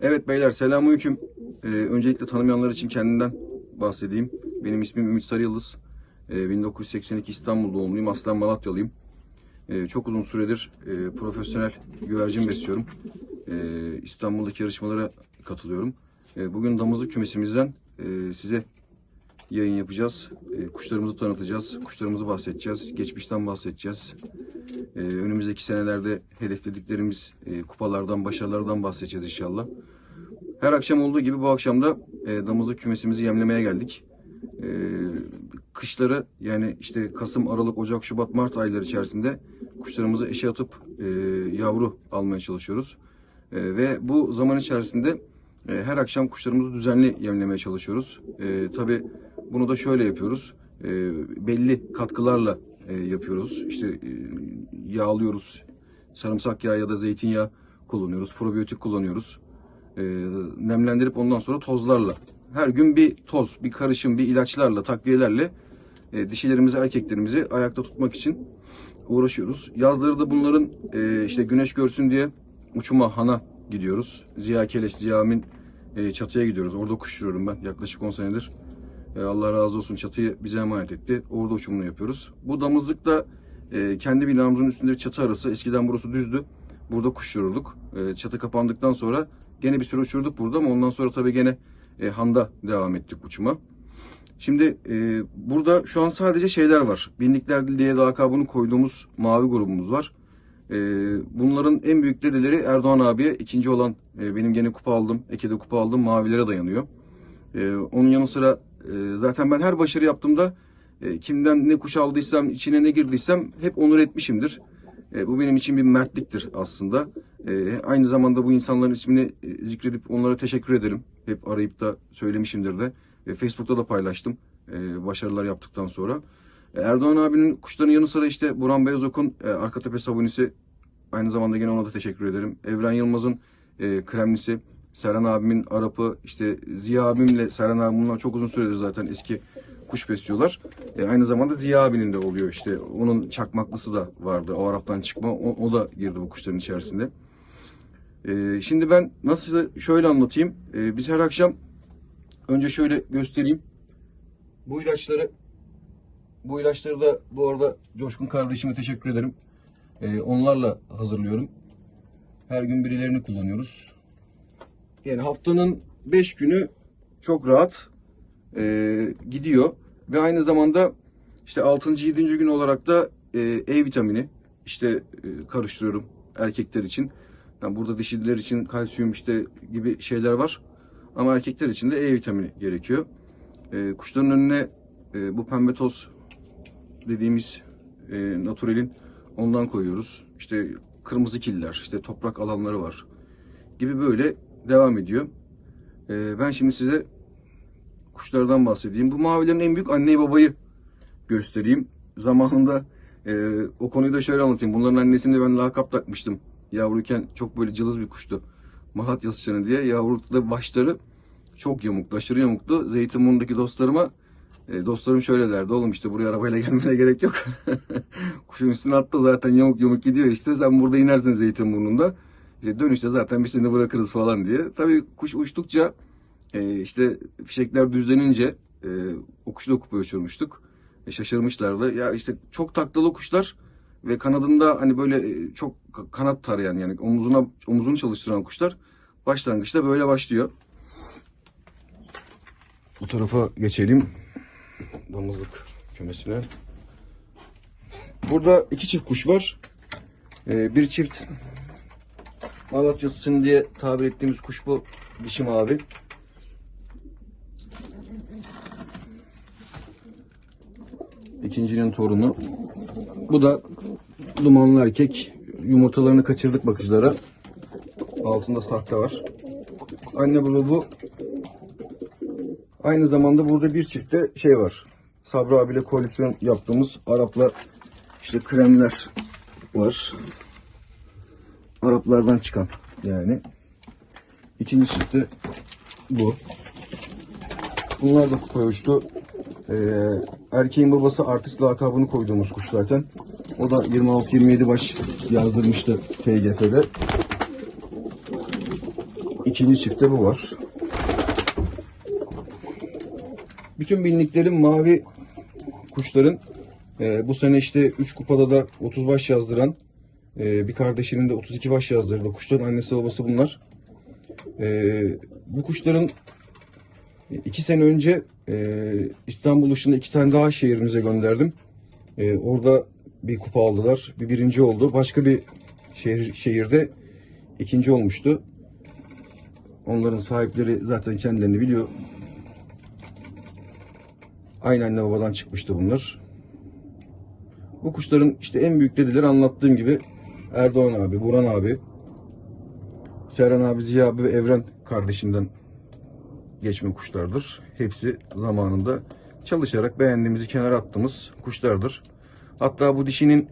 Evet beyler selamünaleyküm. Ee, öncelikle tanımayanlar için kendimden bahsedeyim. Benim ismim Ümit Sarıyıldız. Ee, 1982 İstanbul doğumluyum. Aslen Malatyalıyım. Ee, çok uzun süredir e, profesyonel güvercin besliyorum. Ee, İstanbul'daki yarışmalara katılıyorum. Ee, bugün damızlık kümesimizden e, size yayın yapacağız. Ee, kuşlarımızı tanıtacağız. Kuşlarımızı bahsedeceğiz. Geçmişten bahsedeceğiz. Ee, önümüzdeki senelerde hedeflediklerimiz e, kupalardan, başarılardan bahsedeceğiz inşallah. Her akşam olduğu gibi bu akşam da e, damızlık kümesimizi yemlemeye geldik. E, kışları yani işte Kasım, Aralık, Ocak, Şubat, Mart ayları içerisinde kuşlarımızı eşe atıp e, yavru almaya çalışıyoruz. E, ve bu zaman içerisinde e, her akşam kuşlarımızı düzenli yemlemeye çalışıyoruz. E, Tabii bunu da şöyle yapıyoruz. E, belli katkılarla e, yapıyoruz. İşte e, yağlıyoruz. Sarımsak yağı ya da zeytinyağı kullanıyoruz. Probiyotik kullanıyoruz e, nemlendirip ondan sonra tozlarla her gün bir toz, bir karışım, bir ilaçlarla, takviyelerle e, dişilerimizi, erkeklerimizi ayakta tutmak için uğraşıyoruz. Yazları da bunların e, işte güneş görsün diye uçuma hana gidiyoruz. Ziya Keleş, Ziya Amin e, çatıya gidiyoruz. Orada kuşturuyorum ben yaklaşık 10 senedir. E, Allah razı olsun çatıyı bize emanet etti. Orada uçumunu yapıyoruz. Bu damızlıkta e, kendi binamızın üstünde bir çatı arası. Eskiden burası düzdü. Burada kuştururduk. E, çatı kapandıktan sonra gene bir süre uçurduk burada ama ondan sonra tabii gene e, handa devam ettik uçuma. Şimdi e, burada şu an sadece şeyler var. Binlikler diye lakabını koyduğumuz mavi grubumuz var. E, bunların en büyük dedeleri Erdoğan abiye ikinci olan e, benim gene kupa aldım. Eke'de kupa aldım mavilere dayanıyor. E, onun yanı sıra e, zaten ben her başarı yaptığımda e, kimden ne kuş aldıysam, içine ne girdiysem hep onur etmişimdir. E, bu benim için bir mertliktir aslında. E, aynı zamanda bu insanların ismini e, zikredip onlara teşekkür ederim. Hep arayıp da söylemişimdir de. E, Facebook'ta da paylaştım e, başarılar yaptıktan sonra. E, Erdoğan abinin kuşların yanı sıra işte Burhan Beyazok'un e, arka tepe sabunisi. Aynı zamanda gene ona da teşekkür ederim. Evren Yılmaz'ın e, kremlisi. Serhan abimin Arap'ı, işte Ziya abimle Serhan abim bunlar çok uzun süredir zaten eski kuş besliyorlar. E, aynı zamanda Ziya abinin de oluyor işte. Onun çakmaklısı da vardı. O Arap'tan çıkma. O, o da girdi bu kuşların içerisinde. E, şimdi ben nasıl şöyle anlatayım. E, biz her akşam önce şöyle göstereyim. Bu ilaçları bu ilaçları da bu arada Coşkun kardeşime teşekkür ederim. E, onlarla hazırlıyorum. Her gün birilerini kullanıyoruz. Yani haftanın 5 günü çok rahat e, gidiyor. Ve aynı zamanda işte 6. 7. gün olarak da e, E vitamini işte e, karıştırıyorum erkekler için. Yani burada dişiler için kalsiyum işte gibi şeyler var. Ama erkekler için de E vitamini gerekiyor. E, kuşların önüne e, bu pembe toz dediğimiz e, naturalin ondan koyuyoruz. İşte kırmızı killer, işte toprak alanları var gibi böyle devam ediyor. E, ben şimdi size kuşlardan bahsedeyim. Bu mavilerin en büyük anneyi babayı göstereyim. Zamanında e, o konuyu da şöyle anlatayım. Bunların annesini ben lakap takmıştım. Yavruyken çok böyle cılız bir kuştu. Mahatya sıçanı diye. Yavrulukta başları çok yamuktu, aşırı yamuktu. Zeytinburnu'ndaki dostlarıma e, dostlarım şöyle derdi. Oğlum işte buraya arabayla gelmene gerek yok. Kuşun üstüne attı zaten yamuk yamuk gidiyor işte. Sen burada inersin Zeytinburnu'nda. İşte dönüşte zaten biz seni bırakırız falan diye. Tabii kuş uçtukça e, işte fişekler düzlenince e, o kuşu da kupaya uçurmuştuk. E, şaşırmışlardı. Ya işte çok taklalı kuşlar ve kanadında hani böyle e, çok ka- kanat tarayan yani omuzuna omuzunu çalıştıran kuşlar başlangıçta böyle başlıyor. Bu tarafa geçelim. Damızlık kümesine. Burada iki çift kuş var. Ee, bir çift Malatya'sın diye tabir ettiğimiz kuş bu. Dişi mavi. İkincinin torunu. Bu da dumanlı erkek. Yumurtalarını kaçırdık bakıcılara. Altında sahte var. Anne baba bu. Aynı zamanda burada bir çifte şey var. Sabri abiyle koalisyon yaptığımız Arapla işte kremler var. Araplardan çıkan yani. İkinci çifte bu. Bunlar da kupaya uçtu. Ee, erkeğin babası artist lakabını koyduğumuz kuş zaten. O da 26-27 baş yazdırmıştı TGF'de. ikinci çifte bu var. Bütün binliklerim mavi kuşların e, bu sene işte 3 kupada da 30 baş yazdıran e, bir kardeşinin de 32 baş yazdırdı. Kuşların annesi babası bunlar. E, bu kuşların iki sene önce e, İstanbul dışında iki tane daha şehrimize gönderdim. E, orada bir kupa aldılar. Bir birinci oldu. Başka bir şehir, şehirde ikinci olmuştu. Onların sahipleri zaten kendilerini biliyor. Aynı anne babadan çıkmıştı bunlar. Bu kuşların işte en büyük dedileri anlattığım gibi Erdoğan abi, Burhan abi, Serhan abi, Ziya abi ve Evren kardeşimden geçme kuşlardır. Hepsi zamanında çalışarak beğendiğimizi kenara attığımız kuşlardır. Hatta bu dişinin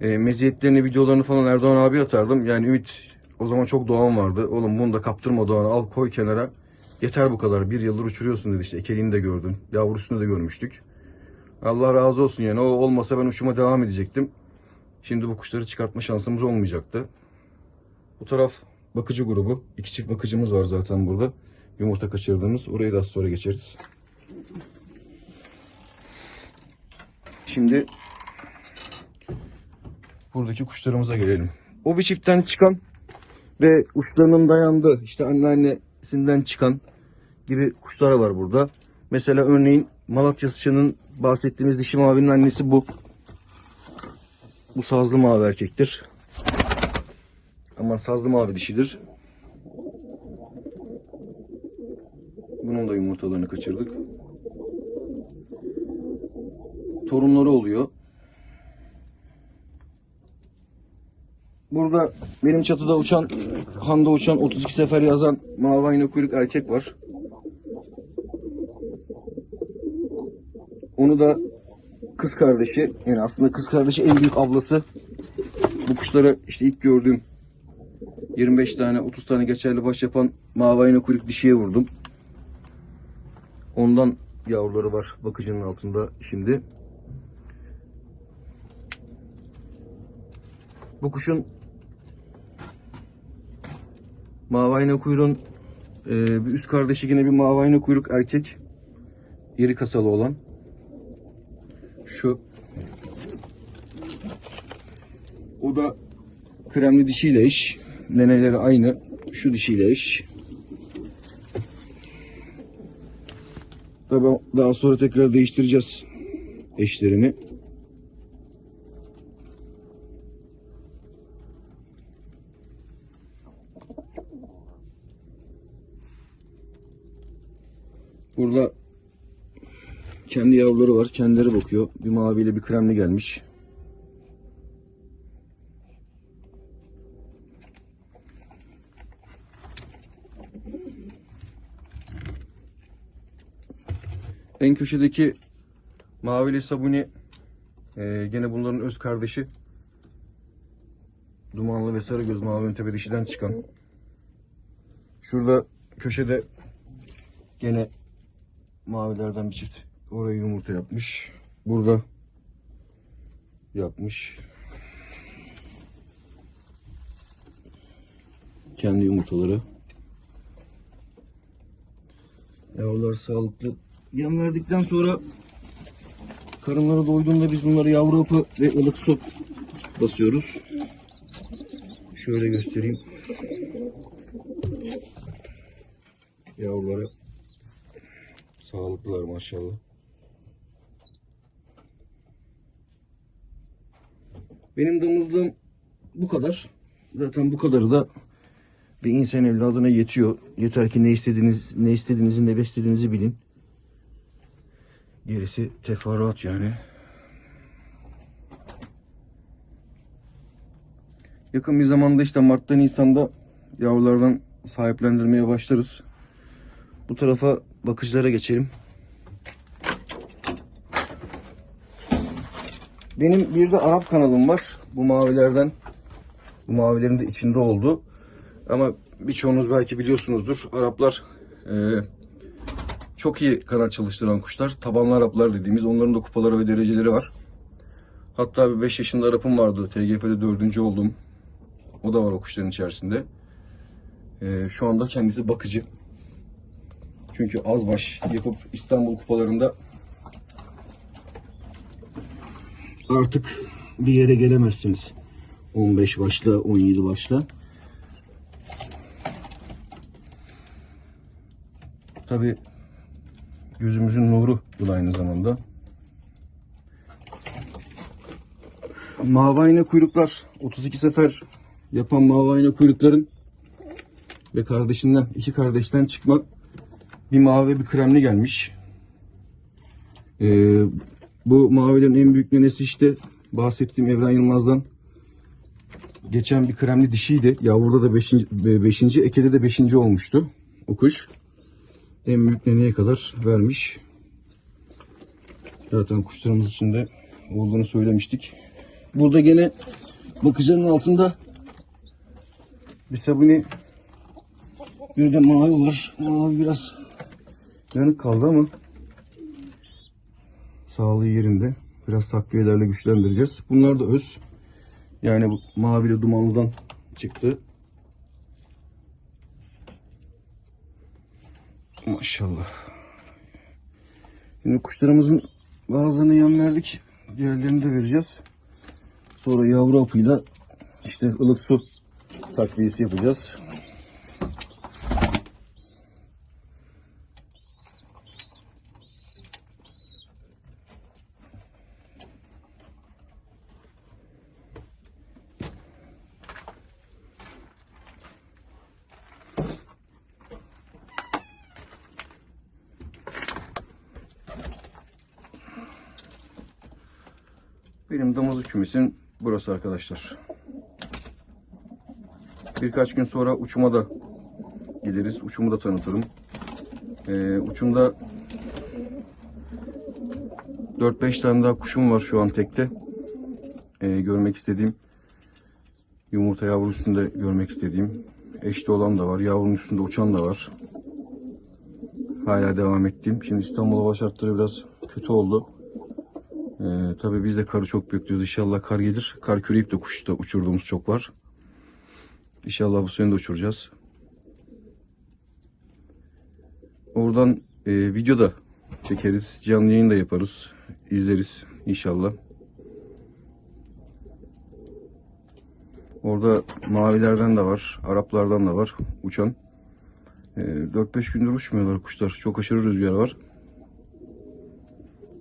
e, meziyetlerini, videolarını falan Erdoğan abi atardım. Yani Ümit o zaman çok Doğan vardı. Oğlum bunu da kaptırma Doğan'a al koy kenara. Yeter bu kadar. Bir yıldır uçuruyorsun dedi işte. Ekeliğini de gördün. Yavrusunu da görmüştük. Allah razı olsun yani. O olmasa ben uçuma devam edecektim. Şimdi bu kuşları çıkartma şansımız olmayacaktı. Bu taraf bakıcı grubu. İki çift bakıcımız var zaten burada. Yumurta kaçırdığımız. Orayı da sonra geçeriz. Şimdi buradaki kuşlarımıza gelelim. O bir çiftten çıkan ve uçlarının dayandığı işte anneannesinden çıkan gibi kuşlar var burada. Mesela örneğin Malatya sıçanın bahsettiğimiz dişi mavinin annesi bu. Bu sazlı mavi erkektir. Ama sazlı mavi dişidir. Bunun da yumurtalarını kaçırdık. Torunları oluyor. Burada benim çatıda uçan, handa uçan 32 sefer yazan mavi ayna kuyruk erkek var. Onu da kız kardeşi, yani aslında kız kardeşi en büyük ablası. Bu kuşlara işte ilk gördüğüm 25 tane 30 tane geçerli baş yapan mavi ayna kuyruk dişiye vurdum. Ondan yavruları var bakıcının altında şimdi. Bu kuşun mavi ayna kuyruğun e, bir üst kardeşi yine bir mavi ayna kuyruk erkek. İri kasalı olan. Şu. O da kremli dişiyle eş. Neneleri aynı. Şu dişiyle eş. Tabi daha sonra tekrar değiştireceğiz eşlerini. Burada kendi yavruları var. Kendileri bakıyor. Bir maviyle bir kremli gelmiş. En köşedeki mavili sabuni e, gene bunların öz kardeşi. Dumanlı ve sarı göz mavi öntepe dişiden çıkan. Şurada köşede gene mavilerden bir çift oraya yumurta yapmış. Burada yapmış. Kendi yumurtaları. Yavrular sağlıklı. Yem verdikten sonra karınları doyduğunda biz bunları yavru hapı ve ılık su basıyoruz. Şöyle göstereyim. Yavrulara Sağlıklılar maşallah. Benim damızlığım bu kadar. Zaten bu kadarı da bir insan evladına yetiyor. Yeter ki ne istediğiniz, ne istediğinizi, ne beslediğinizi bilin. Gerisi teferruat yani. Yakın bir zamanda işte Mart'ta Nisan'da yavrulardan sahiplendirmeye başlarız. Bu tarafa bakıcılara geçelim. Benim bir de Arap kanalım var. Bu mavilerden. Bu mavilerin de içinde oldu. Ama birçoğunuz belki biliyorsunuzdur. Araplar e, çok iyi kanat çalıştıran kuşlar. Tabanlı Araplar dediğimiz. Onların da kupaları ve dereceleri var. Hatta bir 5 yaşında Arap'ım vardı. TGF'de 4. oldum. O da var o kuşların içerisinde. Ee, şu anda kendisi bakıcı. Çünkü az baş yapıp İstanbul kupalarında Artık bir yere gelemezsiniz. 15 başla, 17 başla. tabi gözümüzün nuru bu da aynı zamanda. Mavayne kuyruklar 32 sefer yapan mavayne kuyrukların ve kardeşinden iki kardeşten çıkma bir mavi bir kremli gelmiş. Ee, bu mavilerin en büyük nenesi işte bahsettiğim Evren Yılmaz'dan geçen bir kremli dişiydi. Yavruda da 5. 5. ekede de 5. olmuştu o kuş. En büyük neneye kadar vermiş. Zaten kuşlarımız içinde olduğunu söylemiştik. Burada gene bakıcının altında bir sabuni bir de mavi var. Mavi biraz yanık kaldı ama sağlığı yerinde. Biraz takviyelerle güçlendireceğiz. Bunlar da öz. Yani bu mavili dumanlıdan çıktı. Maşallah. Şimdi kuşlarımızın bazılarına yem verdik. Diğerlerini de vereceğiz. Sonra yavru apıyla işte ılık su takviyesi yapacağız. Benim damızlık kümesim burası arkadaşlar. Birkaç gün sonra uçuma da gideriz. Uçumu da tanıtırım. Ee, uçumda 4-5 tane daha kuşum var şu an tekte. Ee, görmek istediğim. Yumurta yavru üstünde görmek istediğim. Eşli olan da var. Yavrunun üstünde uçan da var. Hala devam ettiğim. Şimdi İstanbul hava biraz kötü oldu. Ee, tabii biz de karı çok bekliyoruz. İnşallah kar gelir. Kar küreyip de kuş da uçurduğumuz çok var. İnşallah bu sene de uçuracağız. Oradan e, video da çekeriz. Canlı yayın da yaparız. izleriz inşallah. Orada mavilerden de var. Araplardan da var uçan. E, 4-5 gündür uçmuyorlar kuşlar. Çok aşırı rüzgar var.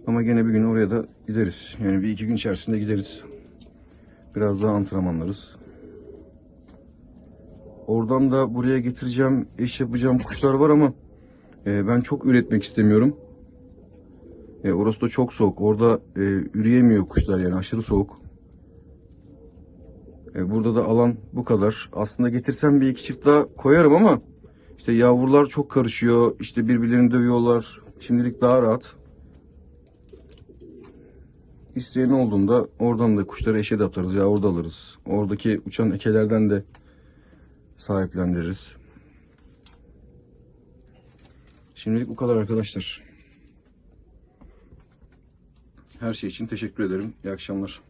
Ama gene bir gün oraya da gideriz. Yani bir iki gün içerisinde gideriz. Biraz daha antrenmanlarız. Oradan da buraya getireceğim, eş yapacağım kuşlar var ama e, ben çok üretmek istemiyorum. E, orası da çok soğuk. Orada e, üreyemiyor kuşlar yani aşırı soğuk. E, burada da alan bu kadar. Aslında getirsem bir iki çift daha koyarım ama işte yavrular çok karışıyor. İşte birbirlerini dövüyorlar. Şimdilik daha rahat. İsteyen olduğunda oradan da kuşları eşe de atarız ya orada alırız. Oradaki uçan ekelerden de sahiplendiririz. Şimdilik bu kadar arkadaşlar. Her şey için teşekkür ederim. İyi akşamlar.